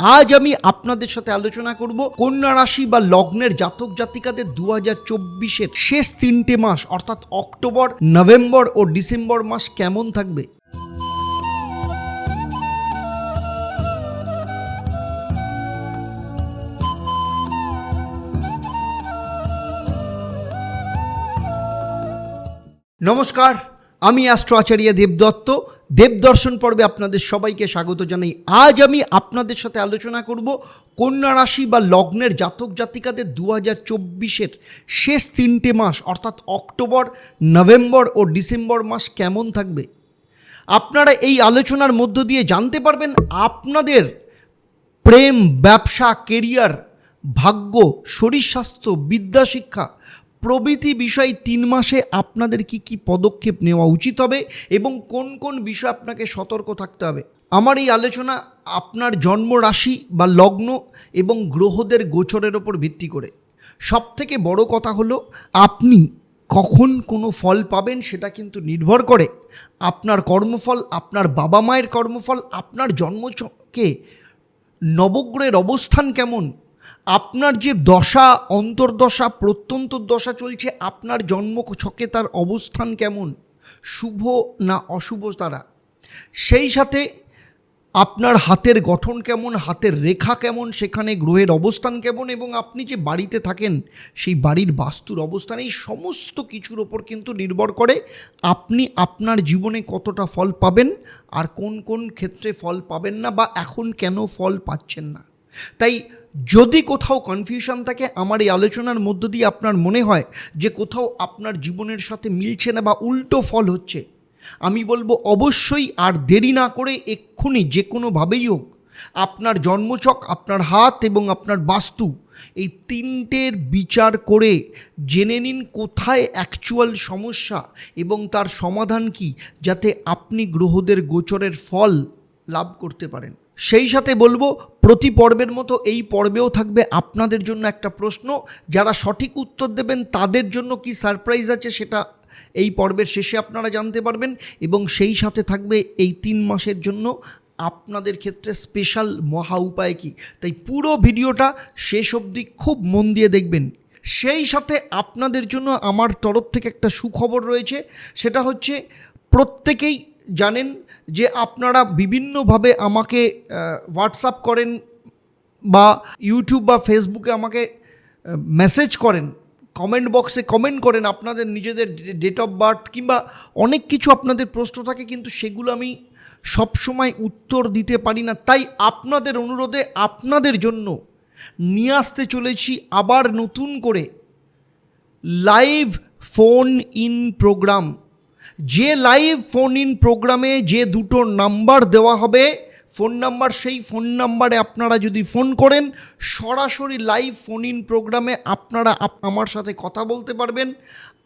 আজ আমি আপনাদের সাথে আলোচনা করব কন্যা রাশি বা লগ্নের জাতক জাতিকাদের দু হাজার চব্বিশের শেষ তিনটে মাস, অর্থাৎ অক্টোবর, নভেম্বর ও ডিসেম্বর মাস কেমন থাকবে? নমস্কার। আমি অ্যাস্ট্রো আচার্য দেবদত্ত দেবদর্শন পর্বে আপনাদের সবাইকে স্বাগত জানাই। আজ আমি আপনাদের সাথে আলোচনা করব কন্যা রাশি বা লগ্নের জাতক জাতিকাদের দু হাজার চব্বিশের শেষ তিনটে মাস, অর্থাৎ অক্টোবর, নভেম্বর ও ডিসেম্বর মাস কেমন থাকবে? আপনারা এই আলোচনার মধ্য দিয়ে জানতে পারবেন আপনাদের প্রেম, ব্যবসা কেরিয়ার ভাগ্য, শরীর স্বাস্থ্য, বিদ্যা শিক্ষা প্রভৃতি বিষয় তিন মাসে আপনাদের কি কি পদক্ষেপ নেওয়া উচিত হবে এবং কোন কোন বিষয় আপনাকে সতর্ক থাকতে হবে? আমার এই আলোচনা আপনার জন্ম রাশি বা লগ্ন এবং গ্রহদের গোচরের ওপর ভিত্তি করে। সব থেকে বড় কথা হলো, আপনি কখন কোনো ফল পাবেন সেটা কিন্তু নির্ভর করে। আপনার কর্মফল, আপনার বাবা মায়ের কর্মফল, আপনার জন্মকে নবগ্রহের অবস্থান কেমন? আপনার যে দশা, অন্তর্দশা, প্রত্যন্ত দশা চলছে, আপনার জন্ম ছকে তার অবস্থান কেমন? শুভ না অশুভ তারা? সেই সাথে আপনার হাতের গঠন কেমন, হাতের রেখা কেমন, সেখানে গ্রহের অবস্থান কেমন এবং আপনি যে বাড়িতে থাকেন, সেই বাড়ির বাস্তুর অবস্থান, এই সমস্ত কিছুর ওপর কিন্তু নির্ভর করে আপনি আপনার জীবনে কতটা ফল পাবেন আর কোন কোন ক্ষেত্রে ফল পাবেন না বা এখন কেন ফল পাচ্ছেন না। তাই যদি কোথাও কনফিউশন থাকে, আমার এই আলোচনার মধ্য দিয়ে আপনার মনে হয় যে কোথাও আপনার জীবনের সাথে মিলছে না বা উল্টো ফল হচ্ছে, আমি বলব অবশ্যই আর দেরি না করে এক্ষুনি যে কোনোভাবেই হোক, আপনার জন্মচক, আপনার হাত এবং আপনার বাস্তু এই তিনটের বিচার করে জেনে নিন কোথায় অ্যাকচুয়াল সমস্যা এবং তার সমাধান কি, যাতে আপনি গ্রহদের গোচরের ফল লাভ করতে পারেন। সেই সাথে বলব, প্রতি পর্বের মতো এই পর্বেও থাকবে আপনাদের জন্য একটা প্রশ্ন। যারা সঠিক উত্তর দেবেন, তাদের জন্য কি সারপ্রাইজ আছে সেটা এই পর্বের শেষে আপনারা জানতে পারবেন। এবং সেই সাথে থাকবে এই তিন মাসের জন্য আপনাদের ক্ষেত্রে স্পেশাল মহা উপায় কি। তাই পুরো ভিডিওটা শেষ অবধি খুব মন দিয়ে দেখবেন। সেই সাথে আপনাদের জন্য আমার তরফ থেকে একটা সুখবর রয়েছে। সেটা হচ্ছে, প্রত্যেকেই জানেন যে আপনারা বিভিন্নভাবে আমাকে হোয়াটসঅ্যাপ করেন বা ইউটিউব বা ফেসবুকে আমাকে মেসেজ করেন কমেন্ট বক্সে কমেন্ট করেন আপনাদের নিজেদের ডেট অফ বার্থ কিংবা অনেক কিছু আপনাদের প্রশ্ন থাকে কিন্তু সেগুলো আমি সবসময় উত্তর দিতে পারি না। তাই আপনাদের অনুরোধে আপনাদের জন্য নিয়ে আসতে চলেছি আবার নতুন করে লাইভ ফোন ইন প্রোগ্রাম যে লাইভ ফোন ইন প্রোগ্রামে যে দুটো নাম্বার দেওয়া হবে ফোন নাম্বার সেই ফোন নাম্বারে আপনারা যদি ফোন করেন, সরাসরি লাইভ ফোন ইন প্রোগ্রামে আপনারা আমার সাথে কথা বলতে পারবেন।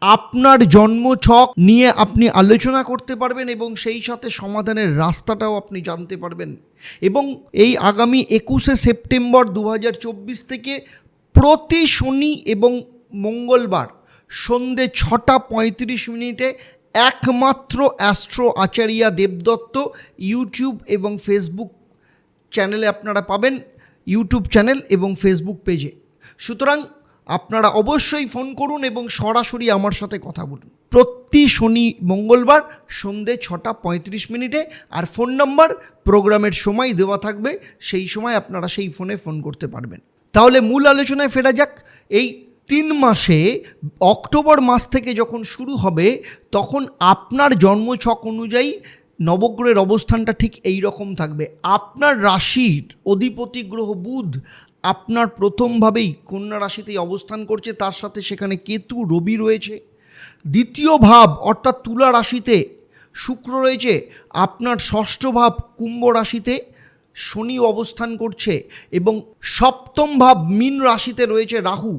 আপনার জন্ম ছক নিয়ে আপনি আলোচনা করতে পারবেন এবং সেই সাথে সমাধানের রাস্তাটাও আপনি জানতে পারবেন। এবং এই আগামী একুশে সেপ্টেম্বর দু হাজার চব্বিশ থেকে প্রতি শনি এবং মঙ্গলবার সন্ধে ছটা পঁয়ত্রিশ মিনিটে একমাত্র অ্যাস্ট্রো আচারিয়া দেবদত্ত ইউটিউব এবং ফেসবুক চ্যানেলে আপনারা পাবেন ইউটিউব চ্যানেল এবং ফেসবুক পেজে। সুতরাং আপনারা অবশ্যই ফোন করুন এবং সরাসরি আমার সাথে কথা বলুন। প্রতি শনি মঙ্গলবার সন্ধে ছটা পঁয়ত্রিশ মিনিটে আর ফোন নাম্বার প্রোগ্রামের সময় দেওয়া থাকবে, সেই সময় আপনারা সেই ফোনে ফোন করতে পারবেন। তাহলে মূল আলোচনায় ফেরা যাক। এই তিন মাসে অক্টোবর মাস থেকে যখন শুরু হবে, তখন আপনার জন্মছক অনুযায়ী নবগ্রহের অবস্থানটা ঠিক এই রকম থাকবে। আপনার রাশির অধিপতি গ্রহ বুধ আপনার প্রথমভাবেই কন্যা রাশিতেই অবস্থান করছে, তার সাথে সেখানে কেতু, রবি রয়েছে। দ্বিতীয় ভাব অর্থাৎ তুলা রাশিতে শুক্র রয়েছে, আপনার ষষ্ঠ ভাব কুম্ভ রাশিতে শনি অবস্থান করছে এবং সপ্তম ভাব মীন রাশিতে রয়েছে রাহু।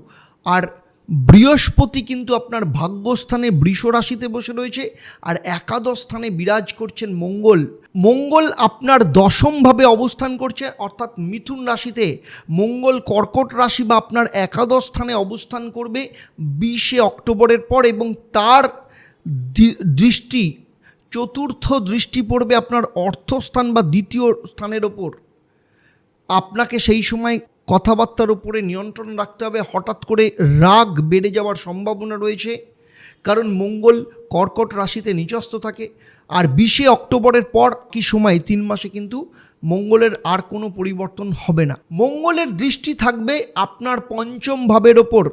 আর বৃহস্পতি কিন্তু আপনার ভাগ্যস্থানে বৃষ রাশিতে বসে রয়েছে আর একাদশ স্থানে বিরাজ করছেন মঙ্গল। মঙ্গল আপনার দশমভাবে অবস্থান করছে, অর্থাৎ মিথুন রাশিতে। মঙ্গল কর্কট রাশি বা আপনার একাদশ স্থানে অবস্থান করবে বিশে অক্টোবরের পর এবং তার দৃষ্টি, চতুর্থ দৃষ্টি পড়বে আপনার অর্থস্থান বা দ্বিতীয় স্থানের ওপর। আপনাকে সেই সময় কথাবার্তার উপরে নিয়ন্ত্রণ রাখতে হবে, হঠাৎ করে রাগ বেড়ে যাওয়ার সম্ভাবনা রয়েছে। কারণ মঙ্গল কর্কট রাশিতে নিচস্থ থাকে, আর বিশে অক্টোবরের পর কি সময়, তিন মাসে কিন্তু মঙ্গলের আর কোনো পরিবর্তন হবে না। মঙ্গলের দৃষ্টি থাকবে আপনার পঞ্চম ভাবের ওপর।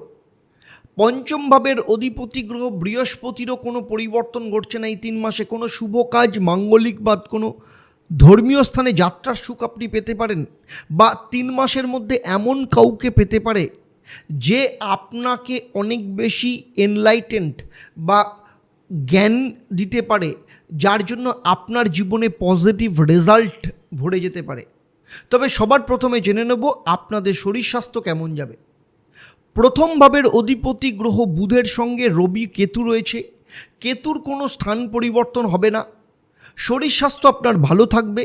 পঞ্চম ভাবের অধিপতি গ্রহ বৃহস্পতিরও কোনো পরিবর্তন ঘটছে না এই তিন মাসে। কোনো শুভ কাজ, মাঙ্গলিক বা কোনো ধর্মীয় স্থানে যাত্রার সুখ আপনি পেতে পারেন বা তিন মাসের মধ্যে এমন কাউকে পেতে পারে যে আপনাকে অনেক বেশি এনলাইটেন্ড বা জ্ঞান দিতে পারে, যার জন্য আপনার জীবনে পজিটিভ রেজাল্ট ভরে যেতে পারে। তবে সবার প্রথমে জেনে নেব আপনাদের শরীর স্বাস্থ্য কেমন যাবে। প্রথম ভাবের অধিপতি গ্রহ বুধের সঙ্গে রবি কেতু রয়েছে। কেতুর কোনো স্থান পরিবর্তন হবে না। শরীর স্বাস্থ্য আপনার ভালো থাকবে।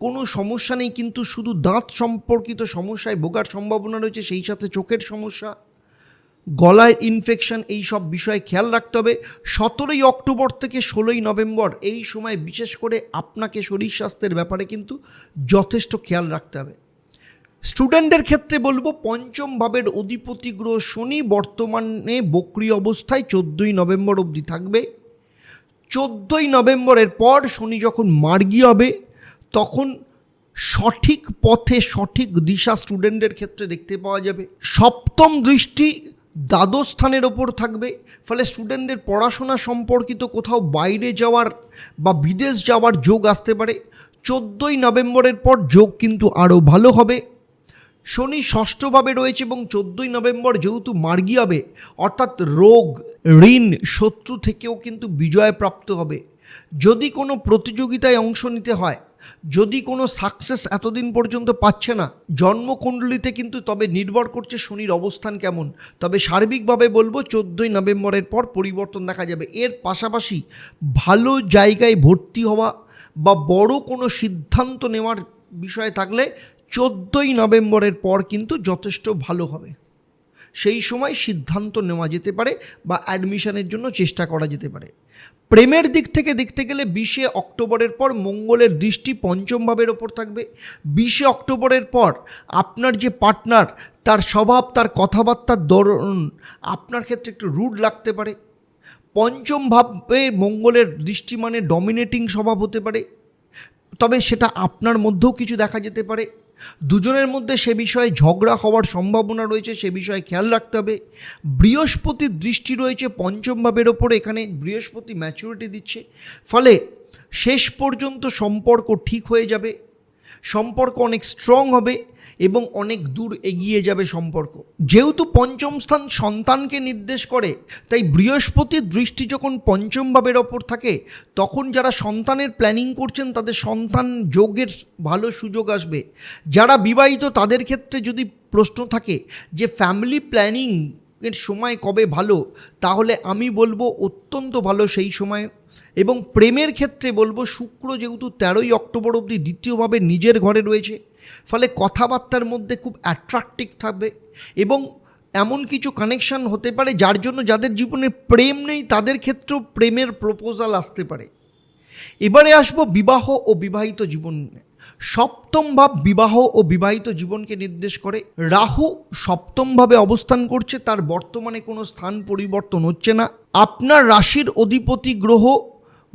কোনো সমস্যা নেই, কিন্তু শুধু দাঁত সম্পর্কিত সমস্যায় ভোগার সম্ভাবনা রয়েছে, সেই সাথে চোখের সমস্যা। গলায় ইনফেকশন এই সব বিষয়ে খেয়াল রাখতে হবে। সতেরোই অক্টোবর থেকে ষোলোই নভেম্বর, এই সময় বিশেষ করে আপনাকে শরীর স্বাস্থ্যের ব্যাপারে কিন্তু যথেষ্ট খেয়াল রাখতে হবে। স্টুডেন্টদের ক্ষেত্রে বলব, পঞ্চম ভাবের অধিপতি গ্রহ শনি বর্তমানে বক্রি অবস্থায় চোদ্দোই নভেম্বর অবধি থাকবে। চোদ্দোই নভেম্বরের পর শনি যখন মার্গী হবে, তখন সঠিক পথে সঠিক দিশা স্টুডেন্টদের ক্ষেত্রে দেখতে পাওয়া যাবে। সপ্তম দৃষ্টি দ্বাদশ স্থানের ওপর থাকবে, ফলে স্টুডেন্টদের পড়াশোনা সম্পর্কিত কোথাও বাইরে যাওয়ার বা বিদেশ যাওয়ার যোগ আসতে পারে। চোদ্দোই নভেম্বরের পর যোগ কিন্তু আরও ভালো হবে। শনি ষষ্ঠভাবে রয়েছে এবং চোদ্দোই নভেম্বর যেহেতু মার্গী হবে, অর্থাৎ রোগ ঋণ শত্রু থেকেও কিন্তু বিজয় প্রাপ্ত হবে। যদি কোনো প্রতিযোগিতায় অংশ নিতে হয়, যদি কোনো সাকসেস এতদিন পর্যন্ত পাচ্ছে না, জন্মকুণ্ডলিতে কিন্তু তবে নির্ভর করছে শনির অবস্থান কেমন। তবে সার্বিকভাবে বলব, চোদ্দোই নভেম্বরের পর পরিবর্তন দেখা যাবে। এর পাশাপাশি ভালো জায়গায় ভর্তি হওয়া বা বড় কোনো সিদ্ধান্ত নেওয়ার বিষয় থাকলে চোদ্দোই নভেম্বরের পর কিন্তু যথেষ্ট ভালো হবে। সেই সময় সিদ্ধান্ত নেওয়া যেতে পারে বা অ্যাডমিশনের জন্য চেষ্টা করা যেতে পারে। প্রেমের দিক থেকে দেখতে গেলে বিশে অক্টোবরের পর মঙ্গলের দৃষ্টি পঞ্চম ভাবের ওপর থাকবে। বিশে অক্টোবরের পর আপনার যে পার্টনার, তার স্বভাব, তার কথাবার্তার ধরন আপনার ক্ষেত্রে একটু রুড লাগতে পারে। পঞ্চম ভাবে মঙ্গলের দৃষ্টি মানে ডমিনেটিং স্বভাব হতে পারে। তবে সেটা আপনার মধ্যেও কিছু দেখা যেতে পারে। দুজনের মধ্যে সে বিষয়ে ঝগড়া হওয়ার সম্ভাবনা রয়েছে, সে বিষয়ে খেয়াল রাখতে হবে। বৃহস্পতির দৃষ্টি রয়েছে পঞ্চম ভাবের ওপরে, এখানে বৃহস্পতি ম্যাচুরিটি দিচ্ছে। ফলে শেষ পর্যন্ত সম্পর্ক ঠিক হয়ে যাবে, সম্পর্ক অনেক স্ট্রং হবে। এবং অনেক দূর এগিয়ে যাবে সম্পর্ক। যেহেতু পঞ্চম স্থান সন্তানকে নির্দেশ করে, তাই বৃহস্পতির দৃষ্টি যখন পঞ্চম ভাবের ওপর থাকে, তখন যারা সন্তানের প্ল্যানিং করছেন, তাদের সন্তান যোগের ভালো সুযোগ আসবে। যারা বিবাহিত, তাদের ক্ষেত্রে যদি প্রশ্ন থাকে যে ফ্যামিলি প্ল্যানিং এর সময় কবে ভালো? তাহলে আমি বলব, অত্যন্ত ভালো সেই সময়। এবং প্রেমের ক্ষেত্রে বলব, শুক্র যেহেতু তেরোই অক্টোবর অবধি দ্বিতীয়ভাবে নিজের ঘরে রয়েছে। ফলে কথাবার্তার মধ্যে খুব অ্যাট্রাক্টিভ থাকবে এবং এমন কিছু কানেকশন হতে পারে যার জন্য যাদের জীবনে প্রেম নেই, তাদের ক্ষেত্রেও প্রেমের প্রপোজাল আসতে পারে। এবারে আসব বিবাহ ও বিবাহিত জীবন সপ্তম ভাব বিবাহ ও বিবাহিত জীবনকে নির্দেশ করে। রাহু সপ্তমভাবে অবস্থান করছে, তার বর্তমানে কোনো স্থান পরিবর্তন হচ্ছে না। আপনার রাশির অধিপতি গ্রহ,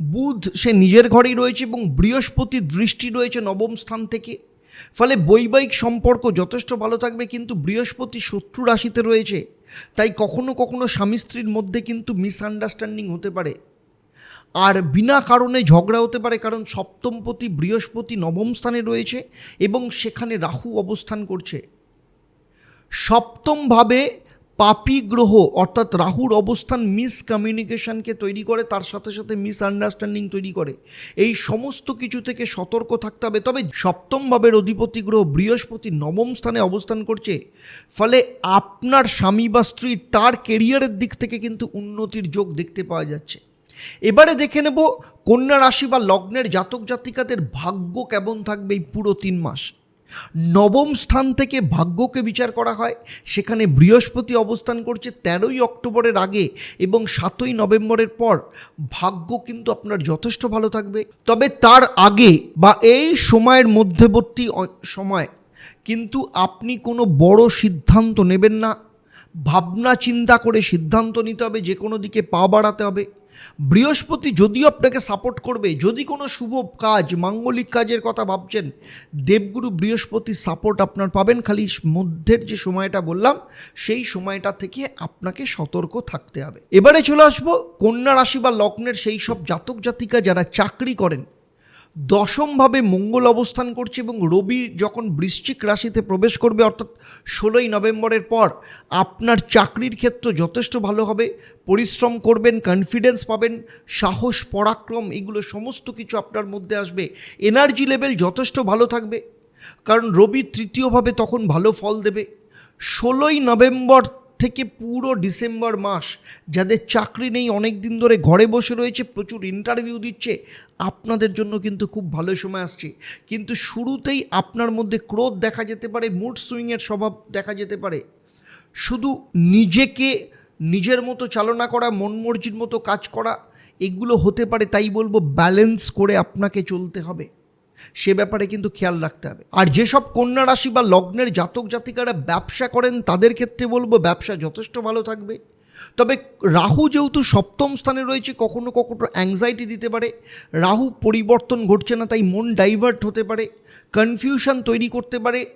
বুধ সে নিজের ঘরেই রয়েছে এবং বৃহস্পতির দৃষ্টি রয়েছে নবম স্থান থেকে। ফলে বৈবাহিক সম্পর্ক যথেষ্ট ভালো থাকবে কিন্তু বৃহস্পতি শত্রু রাশিতে রয়েছে। তাই কখনো কখনো স্বামী স্ত্রীর মধ্যে কিন্তু মিসআন্ডারস্ট্যান্ডিং হতে পারে। আর বিনা কারণে ঝগড়া হতে পারে কারণ সপ্তমপতি বৃহস্পতি নবম স্থানে রয়েছে এবং সেখানে রাহু অবস্থান করছে। সপ্তমভাবে পাপি গ্রহ, অর্থাৎ রাহুর অবস্থান মিস কমিউনিকেশনকে তৈরি করে, তার সাথে সাথে মিস আন্ডারস্ট্যান্ডিং তৈরি করে। এই সমস্ত কিছু থেকে সতর্ক থাকতে হবে। তবে সপ্তম ভাবের অধিপতি গ্রহ বৃহস্পতি নবম স্থানে অবস্থান করছে। ফলে আপনার স্বামী বা স্ত্রী তার কেরিয়ারের দিক থেকে কিন্তু উন্নতির যোগ দেখতে পাওয়া যাচ্ছে। এবারে দেখে নেব, কন্যা রাশি বা লগ্নের জাতক জাতিকাদের ভাগ্য কেমন থাকবে এই পুরো তিন মাস। নবম স্থান থেকে ভাগ্যকে বিচার করা হয়। সেখানে বৃহস্পতি অবস্থান করছে তেরোই অক্টোবরের আগে এবং সাতই নভেম্বরের পর। ভাগ্য কিন্তু আপনার যথেষ্ট ভালো থাকবে। তবে তার আগে বা এই সময়ের মধ্যবর্তী সময় কিন্তু আপনি কোনো বড় সিদ্ধান্ত নেবেন না। ভাবনা চিন্তা করে সিদ্ধান্ত নিতে হবে যে কোনো দিকে পা বাড়াতে হবে। বৃহস্পতি যদিও আপনাকে সাপোর্ট করবে, যদি কোনো শুভ কাজ, মাঙ্গলিক কাজের কথা ভাবছেন, দেবগুরু বৃহস্পতি সাপোর্ট আপনার পাবেন। খালি মধ্যের যে সময়টা বললাম, সেই সময়টা থেকে আপনাকে সতর্ক থাকতে হবে। এবারে চলে আসব, কন্যা রাশি বা লগ্নের সেই সব জাতক জাতিকা যারা চাকরি করেন দশমভাবে মঙ্গল অবস্থান করছে এবং রবি যখন বৃশ্চিক রাশিতে প্রবেশ করবে, অর্থাৎ ষোলোই নভেম্বরের পর, আপনার চাকরির ক্ষেত্র যথেষ্ট ভালো হবে, পরিশ্রম করবেন কনফিডেন্স পাবেন, সাহস, পরাক্রম, এগুলো সমস্ত কিছু আপনার মধ্যে আসবে এনার্জি লেভেল যথেষ্ট ভালো থাকবে, কারণ রবি তৃতীয়ভাবে তখন ভালো ফল দেবে। ষোলোই নভেম্বর থেকে পুরো ডিসেম্বর মাস যাদের চাকরি নেই, অনেক দিন ধরে ঘরে বসে রয়েছে, প্রচুর ইন্টারভিউ দিচ্ছে, আপনাদের জন্য কিন্তু খুব ভালো সময় আসছে। কিন্তু শুরুতেই আপনার মধ্যে ক্রোধ দেখা যেতে পারে মুড সুইংয়ের স্বভাব দেখা যেতে পারে। শুধু নিজেকে নিজের মতো চালনা করা, মন মর্জির মতো কাজ করা, এগুলো হতে পারে, তাই বলব ব্যালেন্স করে আপনাকে চলতে হবে। সে ব্যাপারে কিন্তু খেয়াল রাখতে হবে। আর যেসব কন্যা রাশি বা লগ্নের জাতক জাতিকারা ব্যবসা করেন, তাদের ক্ষেত্রে বলব ব্যবসা যথেষ্ট ভালো থাকবে। তবে রাহু যেহেতু সপ্তম স্থানে রয়েছে, কখনো কখনো অ্যাংজাইটি দিতে পারে। রাহু পরিবর্তন ঘটছে না, তাই মন ডাইভার্ট হতে পারে। কনফিউশন তৈরি করতে পারে।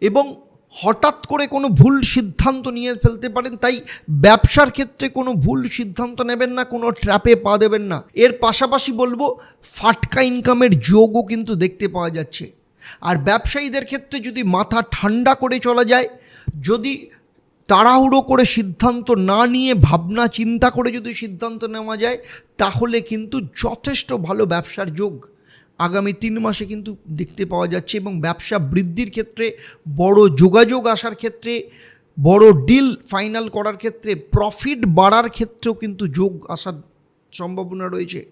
এবং হঠাৎ করে কোনো ভুল সিদ্ধান্ত নিয়ে ফেলতে পারেন, তাই ব্যবসার ক্ষেত্রে কোনো ভুল সিদ্ধান্ত নেবেন না, কোনো ট্র্যাপে পা দেবেন না। এর পাশাপাশি বলব, ফাটকা ইনকামের যোগও কিন্তু দেখতে পাওয়া যাচ্ছে। আর ব্যবসায়ীদের ক্ষেত্রে যদি মাথা ঠান্ডা করে চলা যায়, যদি তাড়াহুড়ো করে সিদ্ধান্ত না নিয়ে, ভাবনা চিন্তা করে যদি সিদ্ধান্ত নেওয়া যায়, তাহলে কিন্তু যথেষ্ট ভালো ব্যবসার যোগ। আগামী তিন মাসে কিন্তু দেখতে পাওয়া যাচ্ছে এবং ব্যবসা বৃদ্ধির ক্ষেত্রে, বড় যোগাযোগ আসার ক্ষেত্রে, বড় ডিল ফাইনাল করার ক্ষেত্রে প্রফিট বাড়ার ক্ষেত্রেও কিন্তু যোগ আসার সম্ভাবনা রয়েছে।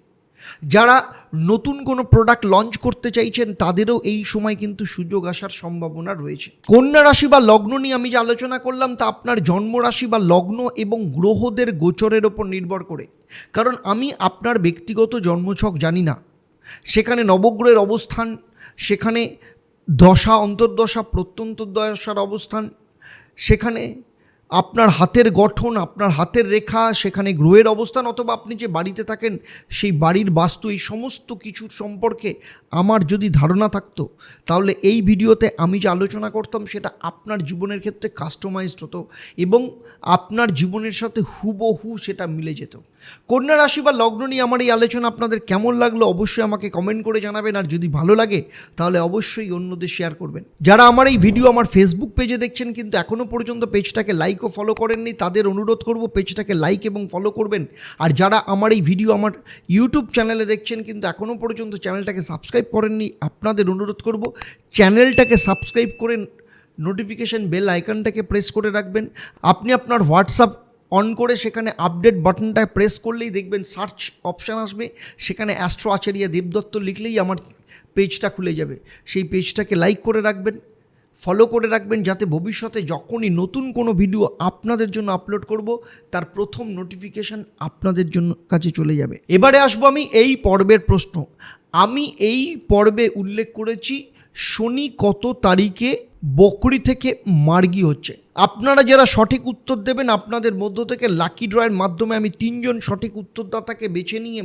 যারা নতুন কোনো প্রোডাক্ট লঞ্চ করতে চাইছেন, তাদেরও এই সময় কিন্তু সুযোগ আসার সম্ভাবনা রয়েছে। কন্যা রাশি বা লগ্ন নিয়ে আমি যে আলোচনা করলাম, তা আপনার জন্ম রাশি বা লগ্ন এবং গ্রহদের গোচরের ওপর নির্ভর করে। কারণ আমি আপনার ব্যক্তিগত জন্মছক জানি না। সেখানে নবগ্রহের অবস্থান, সেখানে দশা, অন্তর্দশা, প্রত্যন্তদশার অবস্থান, সেখানে আপনার হাতের গঠন, আপনার হাতের রেখা, সেখানে গ্রহের অবস্থান, অথবা আপনি যে বাড়িতে থাকেন, সেই বাড়ির বাস্তু, এই সমস্ত কিছুর সম্পর্কে আমার যদি ধারণা থাকতো, তাহলে এই ভিডিওতে আমি যে আলোচনা করতাম, সেটা আপনার জীবনের ক্ষেত্রে কাস্টমাইজড হতো এবং আপনার জীবনের সাথে হুবহু সেটা মিলে যেত। কন্যা রাশি বা লগ্ন নিয়ে আমার এই আলোচনা আপনাদের কেমন লাগল অবশ্যই আমাকে কমেন্ট করে জানাবেন, আর যদি ভালো লাগে, তাহলে অবশ্যই অন্যদের শেয়ার করবেন। যারা আমার এই ভিডিও আমার ফেসবুক পেজে দেখছেন, কিন্তু এখনও পর্যন্ত পেজটাকে লাইক ও ফলো করেননি, তাদের অনুরোধ করব পেজটাকে লাইক এবং ফলো করবেন। আর যারা আমার এই ভিডিও আমার ইউটিউব চ্যানেলে দেখছেন, কিন্তু এখনও পর্যন্ত চ্যানেলটাকে সাবস্ক্রাইব করেননি, আপনাদের অনুরোধ করব চ্যানেলটাকে সাবস্ক্রাইব করে নোটিফিকেশন বেল আইকনটাকে প্রেস করে রাখবেন। আপনি আপনার হোয়াটসঅ্যাপ অন করে সেখানে আপডেট বাটনটায় প্রেস করলেই দেখবেন সার্চ অপশান আসবে। সেখানে অ্যাস্ট্রো আচারিয়া দেবদত্ত লিখলেই আমার পেজটা খুলে যাবে। সেই পেজটাকে লাইক করে রাখবেন ফলো করে রাখবেন যাতে ভবিষ্যতে যখনই নতুন কোনো ভিডিও আপনাদের জন্য আপলোড করব, তার প্রথম নোটিফিকেশান আপনাদের জন্য কাছে চলে যাবে। এবারে আসব আমি এই পর্বের প্রশ্ন। আমি এই পর্বে উল্লেখ করেছি শনি কত তারিখে বকরি থেকে মার্গি হচ্ছে? আপনারা যারা সঠিক উত্তর দেবেন, আপনাদের মধ্য থেকে লাকি ড্রয়ের মাধ্যমে আমি তিনজন সঠিক উত্তরদাতাকে বেছে নিয়ে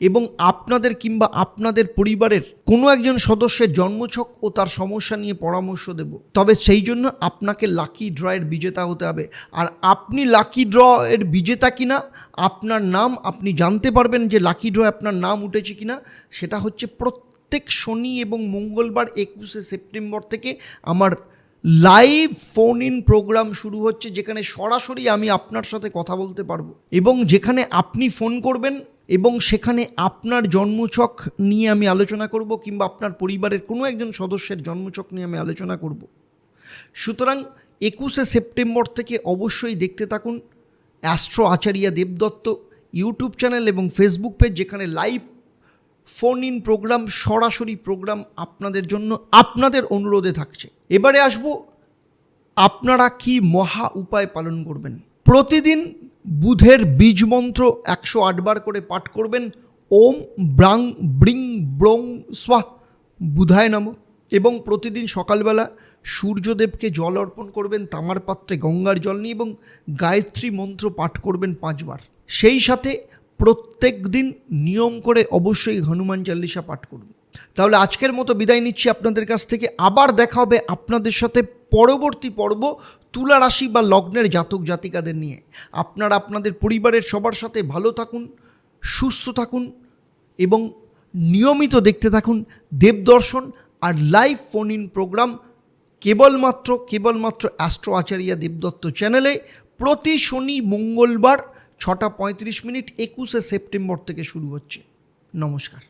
এবং আপনাদের কিংবা আপনাদের পরিবারের কোনো একজন সদস্যের জন্মছক ও তার সমস্যা নিয়ে পরামর্শ দেব। তবে সেই জন্য আপনাকে লাকি ড্রয়ের বিজেতা হতে হবে। আর আপনি লাকি ড্র এর বিজেতা কিনা, আপনার নাম আপনি জানতে পারবেন যে লাকি ড্র আপনার নাম উঠেছে কিনা, সেটা হচ্ছে প্রত্যেক শনি এবং মঙ্গলবার একুশে সেপ্টেম্বর থেকে আমার লাইভ ফোন ইন প্রোগ্রাম শুরু হচ্ছে, যেখানে সরাসরি আমি আপনার সাথে কথা বলতে পারব। এবং যেখানে আপনি ফোন করবেন এবং সেখানে আপনার জন্মছক নিয়ে আমি আলোচনা করব, কিংবা আপনার পরিবারের কোনো একজন সদস্যের জন্মছক নিয়ে আমি আলোচনা করব। সুতরাং একুশে সেপ্টেম্বর থেকে অবশ্যই দেখতে থাকুন। Astro Acharya Debdutta YouTube channel এবং ফেসবুক পেজ, যেখানে লাইভ ফোন ইন প্রোগ্রাম সরাসরি প্রোগ্রাম আপনাদের জন্য আপনাদের অনুরোধে থাকছে। এবারে আসব, আপনারা কি মহা উপায় পালন করবেন? প্রতিদিন বুধের বীজ মন্ত্র একশো আটবার করে পাঠ করবেন। ওম ব্রাং ব্রিং ব্রং স্বাহ। বুধায় নম। এবং প্রতিদিন সকালবেলা সূর্যদেবকে জল অর্পণ করবেন, তামার পাত্রে গঙ্গার জল নিয়ে এবং গায়ত্রী মন্ত্র পাঠ করবেন পাঁচবার সেই সাথে প্রত্যেক দিন নিয়ম করে অবশ্যই হনুমান চাল্লিশা পাঠ করুন। তাহলে আজকের মতো বিদায় নিচ্ছি আপনাদের কাছ থেকে। আবার দেখা হবে আপনাদের সাথে পরবর্তী পর্ব তুলা রাশি বা লগ্নের জাতক জাতিকাদের নিয়ে। আপনারা আপনাদের পরিবারের সবার সাথে ভালো থাকুন, সুস্থ থাকুন এবং নিয়মিত দেখতে থাকুন দেবদর্শন আর লাইভ ফোন ইন প্রোগ্রাম কেবলমাত্র কেবলমাত্র অ্যাস্ট্রো আচারিয়া দেবদত্ত চ্যানেলে প্রতি শনি মঙ্গলবার ছটা পঁয়ত্রিশ মিনিট একুশে সেপ্টেম্বর থেকে শুরু হচ্ছে। নমস্কার।